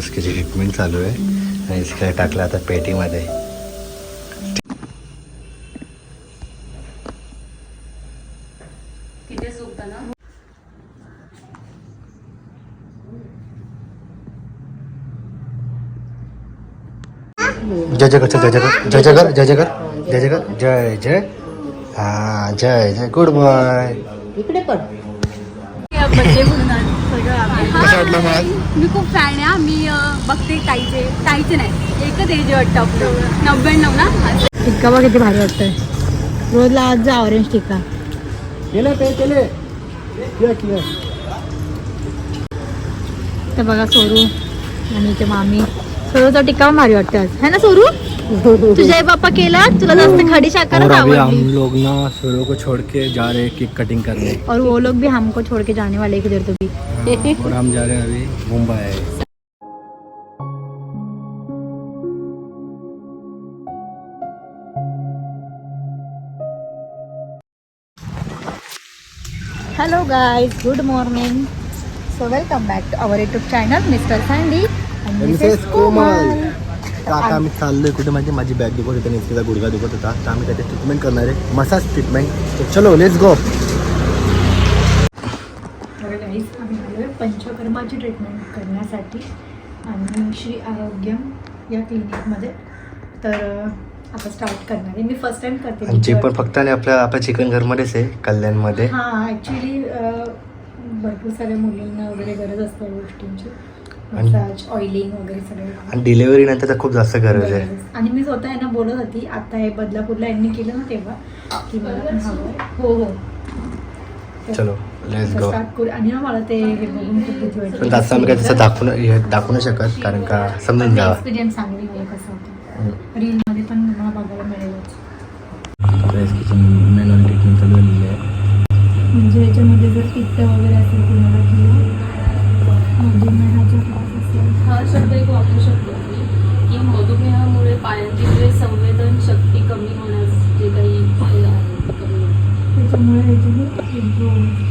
इसकी ट्रीटमेंट चालू आहे आणि इसकडे टाकलं आता पेटीमध्ये जय जय जय जय जय जय जय जय जय जय जय जय। हा जय जय। गुड बॉय इकडे पण कसं वाटलं मला? मी खूप फॅन आहे हा. मी अं, बघते ताईचे. ताईचे नाही एकच एज वाटतं आपलं. नव्याण्णव ना? टिक्का बघ किती भारी वाटतंय. रोजला आज जा ऑरेंज टिक्का. केले पे केले. किया किया तर बघा सोरू आणि ते मामी. सोरूचा टिक्का पण भारी वाटतं आज. है ना सोरू? तुझे बाप्पा केला तुला जास्त खडी और अभी हम लोग ना सूर्य को छोड़ के जा रहे हैं केक कटिंग करने। और वो लोग भी हमको छोड़ के जाने वाले किधर तो भी। और हम जा रहे हैं अभी Mumbai. Hello guys good morning so welcome back to our YouTube channel mister Sandy Mrs Komal तर आता आम्ही चाललोय कुठे माहिती माझी बॅग दुखत होती निस्किता गुडघा दुखत होता. तर आम्ही त्याची ट्रीटमेंट करणार आहे. मसाज ट्रीटमेंट तर चलो लेट्स गो पंचकर्माची ट्रीटमेंट करण्यासाठी आणि श्री आरोग्यम या क्लिनिकमध्ये तर आता स्टार्ट करणार आहे. मी फर्स्ट टाइम करते जे पण फक्त आणि आपल्या आपल्या चिकन घरमध्येच आहे कल्याणमध्ये. हां ॲक्च्युली भरपूर साऱ्या मुलींना वगैरे गरज असते या गोष्टींची. आणि- ऑइलिंग वगैरे सगळे. आणि डिलेव्हरी नंतर तर खूप जास्त गरज आहे. आणि मी स्वतः यांना बोलत होती आता हे बदलापूरला यांनी केलं ना तेव्हा की मला. हो हो. चलो लेट्स गो आणि ना मला ते हे बघून खूप भीती वाटते. पण जास्त आम्ही तसं दाखवू हे दाखवू नाही शकत कारण का समजून जावा. एक्सपिरियन्स सांगेल मला कसं होतं. रीलमध्ये पण मला बघायला मिळेलच. किचन मॅन्युअल ट्रीटमेंट चालू झालेली आहे. म्हणजे याच्यामध्ये जर पित्त वगैरे असेल तुम्हाला शकतो. मी की मधुमेहामुळे पायांची जे संवेदन शक्ती कमी होण्यास जे काही हे आहे कमी. त्याच्यामुळे.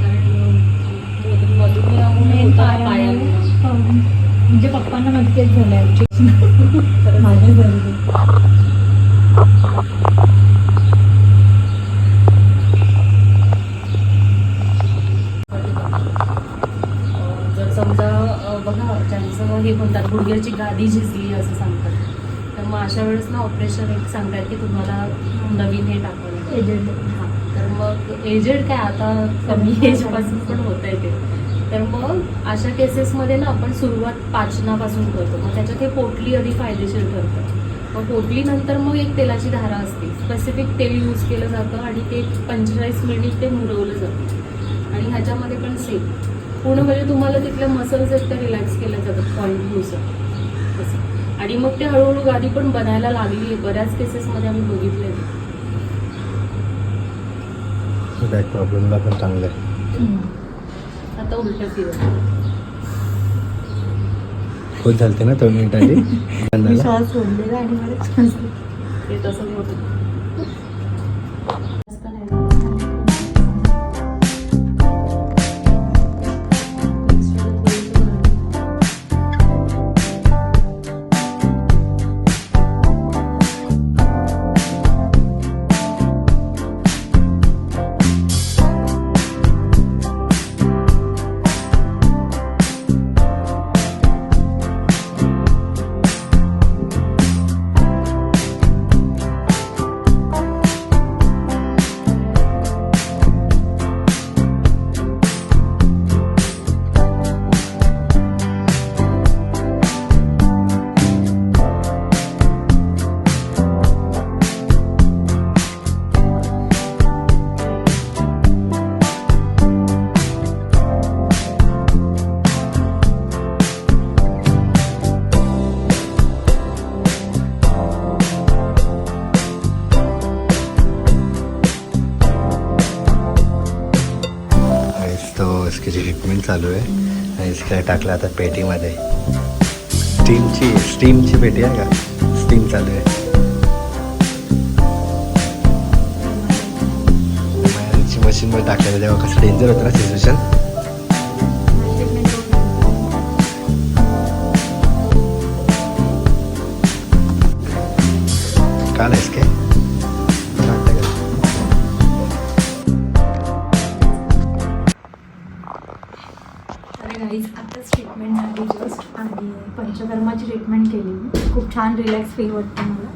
कारण मधुमेहामुळे अं, म्हणजे पप्पांना नक्कीच झालं माझ्या घरी अं, जर समजा अं, बघा ज्यांचं हे म्हणतात गुडघ्याची गादी झिजली असं सांगतात तर मग अशा वेळेस ना ऑपरेशन एक सांगतायत की तुम्हाला नवीन हे टाकावं. एजंट हा, तर मग एजेड काय आता कमी एजपासून पण होत आहे ते. तर मग अशा केसेसमध्ये ना आपण सुरुवात पाचनापासून करतो. मग त्याच्यात हे पोटली अधिक फायदेशीर ठरतं. मग पोटली नंतर मग एक तेलाची धारा असते. स्पेसिफिक तेल यूज केलं जातं आणि ते पंचेचाळीस मिनिट ते मुरवलं जातं. आणि ह्याच्यामध्ये पण सेम पूर्ण म्हणजे तुम्हाला तिथल्या मसल्स आहेत त्या रिलॅक्स केल्या जातात. मग ते हळूहळू गादी पण बनायला लागली. आहे बऱ्याच केसेसमध्ये आम्ही बघितले बॅक प्रॉब्लेमला पण चांगलं आहे. आता उलट फिरत. खूप झालते ना दोन मिनिट आधी मी श्वास सोडलेला आणि मला तसंच होतं आहेस ट्रीटमेंट चालू आहे. आणि इसकडे टाकलं आता पेटीमध्ये. स्टीमची स्टीमची पेटी आहे का? स्टीम चालू आहे. मशीनमध्ये टाकलेलं तेव्हा कसं डेंजर होतं ना सिच्युएशन पंचकर्माची ट्रीटमेंट केली. मी खूप छान रिलॅक्स फील वाटतं मला.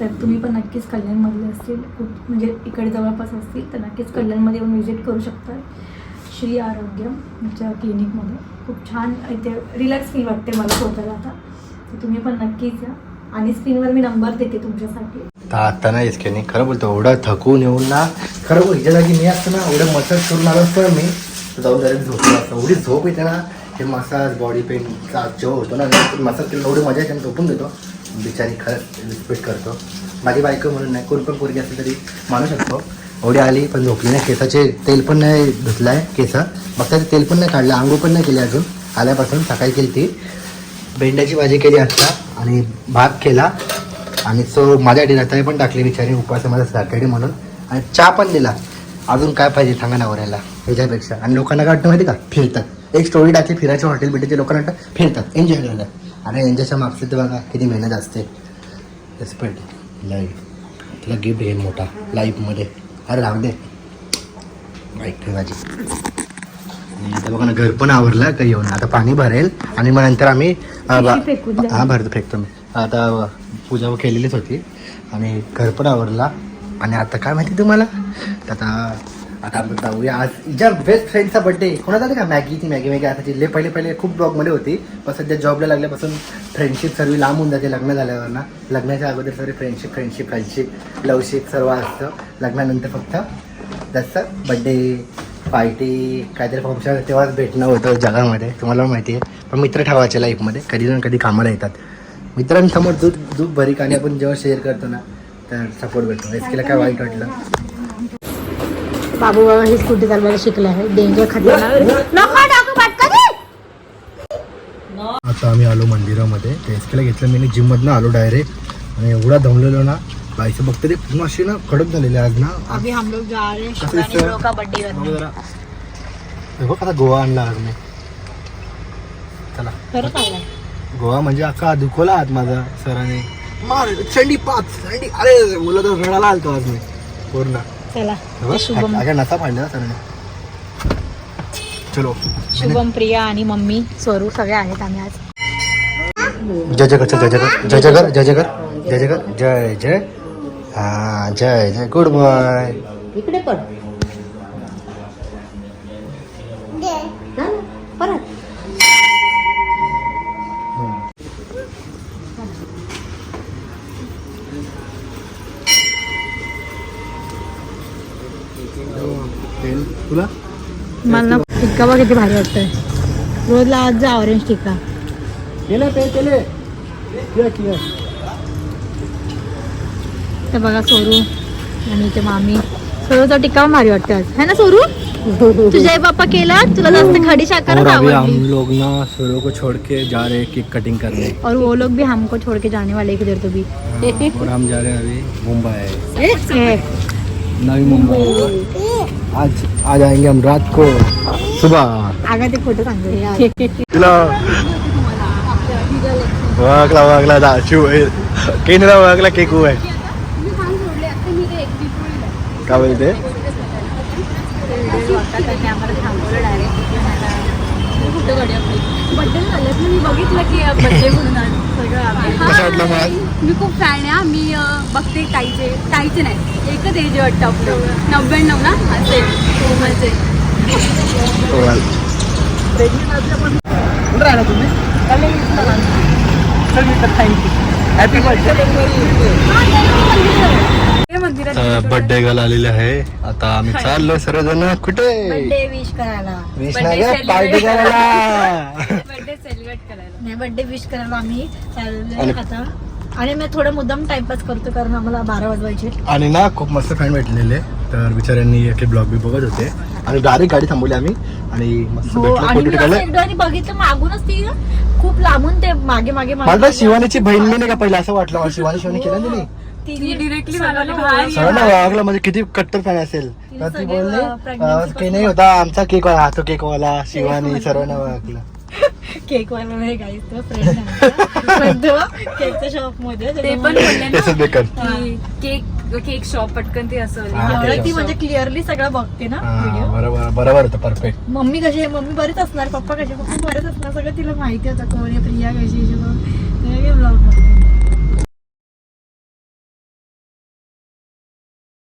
तर तुम्ही पण नक्कीच कल्याणमधले असतील. खूप म्हणजे इकडे जवळपास असतील तर नक्कीच कल्याणमध्ये येऊन व्हिजिट करू शकता श्री आरोग्यमच्या क्लिनिकमध्ये खूप छान इथे रिलॅक्स फील वाटते मला स्वतःला आता. तर तुम्ही पण नक्कीच या. आणि स्क्रीनवर मी नंबर देते तुमच्यासाठी. आता नाही क्लिनिक नाही. खरं बोलतो एवढं थकून येऊन ना खरं बोल जागी मी असतं ना एवढं मसाज करून आलो असतं मी जाऊन डायरेक्ट झोपलो असतो. एवढी झोप येते ना हे मसाज बॉडी पेनचा जो होतो ना मसाज केला एवढी मजा येते आणि झोपून देतो. बिचारी खरंच रिस्पेक्ट करतो. माझी बायको म्हणून नाही कोण पण पोरगी असेल तरी मानू शकतो. एवढी आली पण झोपली नाही. केसाचे तेल पण नाही धुतलं आहे केसा. बघता तेल पण नाही काढलं आंघोळ पण नाही केली अजून. आल्यापासून सकाळी केली ती. भेंड्याची भाजी केली आत्ता आणि भात केला. आणि सो माझ्यासाठी रताळी पण टाकली बिचारी उपवास माझा सॅटर्डे म्हणून. आणि चहा पण दिला. अजून काय पाहिजे सांगा नवऱ्याला ह्याच्यापेक्षा. आणि लोकांना काय वाटतं माहिती का? फिरतात. एक स्टोरी टाकली फिरायचं हॉटेल बिटेचे लोकांना वाटतं फिरतात. एन्जॉय करतात आणि यांच्याच्या मागचं तर बघा किती मेहनत असते. रिस्पेक्ट लाईफ तुला गिफ्ट घेईन मोठा लाईफमध्ये अरे राहू दे. माझी आणि आता बघा ना घर पण आवरलं काही येऊन. आता पाणी भरेल. आणि मग नंतर आम्ही. हा भरतो फेकतो मी. आता पूजा केलेलीच होती. आणि घर पण आवरला. आणि आता काय माहिती तुम्हाला? तर आता आता आपण जाऊया. आज हिच्या बेस्ट फ्रेंडचा बड्डे कोणाचा होता का? मॅगी ती मॅगी मॅगी आता जिल्हे पहिले पहिले खूप ब्लॉगमध्ये होती. पण सध्या जॉबला लागल्यापासून फ्रेंडशिप सर्व लांब होऊन जाते लग्न झाल्यावर ना लग्नाच्या अगोदर सर्व फ्रेंडशिप फ्रेंडशिप फ्रेंडशिप लवशिप सर्व असतं. लग्नानंतर फक्त जसं बड्डे पार्टी काहीतरी फंक्शन तेव्हाच भेटणं होतं जगामध्ये. तुम्हाला माहिती आहे. पण मित्र ठेवायचे लाईफमध्ये कधी ना कधी कामाला येतात. मित्रांसमोर दूध दूध भरी आणि आपण जेव्हा शेअर करतो ना सपोर्ट भेटतो. एसकीला काय वाईट वाटलं? बाबू बाबा ही स्कूटी चालवायला शिकले आहे. डेंजर आता आम्ही आलो मंदिरामध्ये. एसकीला घेतलं. मी जिममधनं आलो डायरेक्ट आणि एवढा दमलेलो ना बाईचं बघते ते पूर्ण अशी ना कडक झालेले आज ना. अभी हम लोग जा रहे हैं कसं आता गोवा आणला आज मी. चला. गोवा म्हणजे अख्खा दुखवला आत माझा सराने. मार थंडी पाच. थंडी अरे मुलं तर रडायला आलतो आज मी. पूर्ण. चला शुभम. अगं नसा पाडला ना सराने चलो. शुभम प्रिया आणि मम्मी स्वरूप सगळे आहेत आम्ही आज. जय जय जय जय जय जय जय जय जय जय जय जय हा जय जय गुड बॉय. इकडे पड. तुला? मला ना टिक्का बघ किती भारी वाटतंय. रोजला आज जा ऑरेंज टिक्का. केले पे केले. किया किया तर बघा सोरू आणि ते मामी. सोरूचा टिक्का पण भारी वाटतं आज. है ना सोरू? तुझे बाप्पा केला तुला जास्त खडी साखर और अभी हम आवडली लोग ना सुरो को छोड़ के जा रहे हैं केक कटिंग करने. और वो लोग भी हमको छोड़ के जाने वाले हैं किधर तो भी. हाँ, और हम जा रहे हैं अभी मुंबई. नवी मुंबई. आज आज आएँगे हम रात को। सुबह। आगा ते फ़ोटो सांगतो तुला ओळखला ओळखला दा शिव केनला ओळखला केकू आहे काय बोलते बड्डे बघितलं की म्हणून. कसं वाटलं आज? मी खूप फॅन आहे हा. मी अं, बघते ताईचे ताईचे नाही एकच एज वाटतं आपलं. नव्याण्णव ना? असेल असेल कुठं राहिला तुम्ही? हॅपी हे मंदिरात बर्थडे गर्ल आलेले आहे. आता आम्ही चाललो सर्वजण. कुठे? बर्थडे विश करायला. विश Birthday नाही पार्टी. करायला. बर्थडे सेलिब्रेट करायला नाही बर्थडे विश करायला आम्ही चाललोय आणि- आता. आणि मी थोडं मुद्दाम टाइमपास करतो कारण आम्हाला बारा वाजवायचे आणि ना खूप मस्त फ्रेंड भेटलेले. तर बिचाऱ्यांनी एक ब्लॉग बी बघत होते. आणि डायरेक्ट गाडी थांबवली आम्ही. आणि मस्त हो भेटलो आणि फोटो मी असं टाकले एकदा आणि बघितलं मागूनच ती खूप लांबून ते मागे मागे मागे- मला तर शिवानीची बहीण मी नाही का पहिला असं वाटलं? मला शिवानी शिवानी केलं ना तिने? ती डिरेक्टली मला बाहेर सगळं वागलं म्हणजे किती कट्टर फॅन असेल. तर ती सगळे, बोलली अं, pregnancy अं, की नाही होता आमचा केक हा तो केक वाला शिवानी सर्वांना ओळखलं. केक वाला नाही गाईस तो फ्रेंड केकच्या शॉपमध्ये ते पण बोलले ना तसंच बेकार की केक केक शॉप पटकन ते असं हा, ते. म्हणजे क्लिअरली सगळं बघते ना व्हिडिओ बरोबर होतं परफेक्ट मम्मी कशी आहे? मम्मी बरेच असणार पप्पा कसे? पप्पा बरेच असणार सगळं तिला माहिती होतं कोण प्रिया कशी आहे,